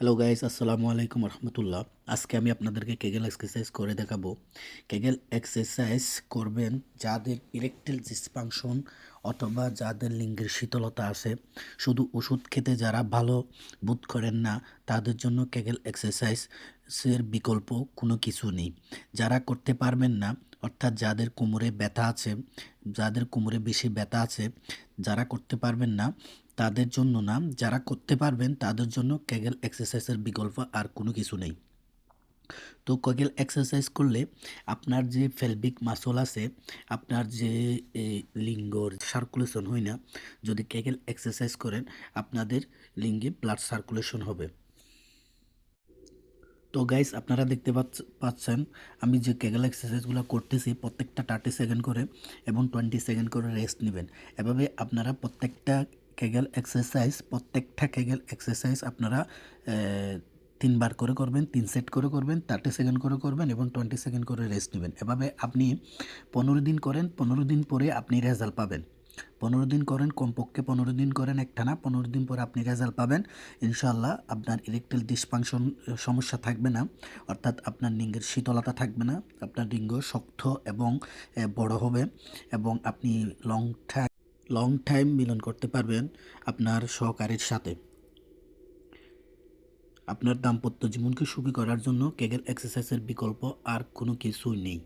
Hello guys আসসালামু আলাইকুম রহমতুল্লাহ আজকে আমি আপনাদেরকে কেগেল এক্সারসাইজ করে দেখাবো কেগেল এক্সারসাইজ করবেন যাদের ইরেকটেল ডিসফাংশন অথবা যাদের লিঙ্গের শীতলতা আছে। শুধু ওষুধ খেতে যারা ভালো বোধ করেন না, তাদের জন্য কেগেল এক্সারসাইজের বিকল্প কোনো কিছু নেই। যারা করতে পারবেন না, অর্থাৎ যাদের কোমরে ব্যথা আছে, যাদের কোমরে বেশি ব্যথা আছে, যারা করতে পারবেন না, তাদের জন্য না, যারা করতে পারবেন, তাদের জন্য কেগেল এক্সারসাইজের বিকল্প আর কোনো কিছু নেই। তো কেগেল এক্সারসাইজ করলে আপনার যে ফেলবিক মাসল আছে, আপনার যে লিঙ্গর সার্কুলেশন হয় না, যদি কেগেল এক্সারসাইজ করেন, আপনাদের লিঙ্গে ব্লাড সার্কুলেশন হবে। তো গাইস আপনারা দেখতে পাচ্ছ- পাচ্ছেন, আমি যে কেগেল এক্সারসাইজগুলো করতেছি, প্রত্যেকটা থার্টি সেকেন্ড করে এবং টোয়েন্টি সেকেন্ড করে রেস্ট নেবেন। এভাবে আপনারা প্রত্যেকটা কেগেল এক্সারসাইজ প্রত্যেকটা কেগেল এক্সারসাইজ আপনারা তিনবার করে করবেন, তিন সেট করে করবেন থার্টি সেকেন্ড করে করবেন এবং টোয়েন্টি সেকেন্ড করে রেস্ট নেবেন। এভাবে আপনি পনেরো দিন করেন, পনেরো দিন পরে আপনি রেজাল্ট পাবেন। পনেরো দিন করেন, কমপক্ষে পনেরো দিন করেন একটানা, পনেরো দিন পরে আপনি রেজাল্ট পাবেন। ইনশাল্লাহ আপনার ইলেকট্রিক ডিসফাংশন সমস্যা থাকবে না, অর্থাৎ আপনার লিঙ্গের শীতলতা থাকবে না, আপনার লিঙ্গ শক্ত এবং বড় হবে এবং আপনি লং টাইম লং টাইম মিলন করতে পারবেন আপনার সহকারীর সাথে। আপনার দাম্পত্য জীবনকে সুখী করার জন্য কেগেল এক্সারসাইজের বিকল্প আর কোনো কিছুই নেই।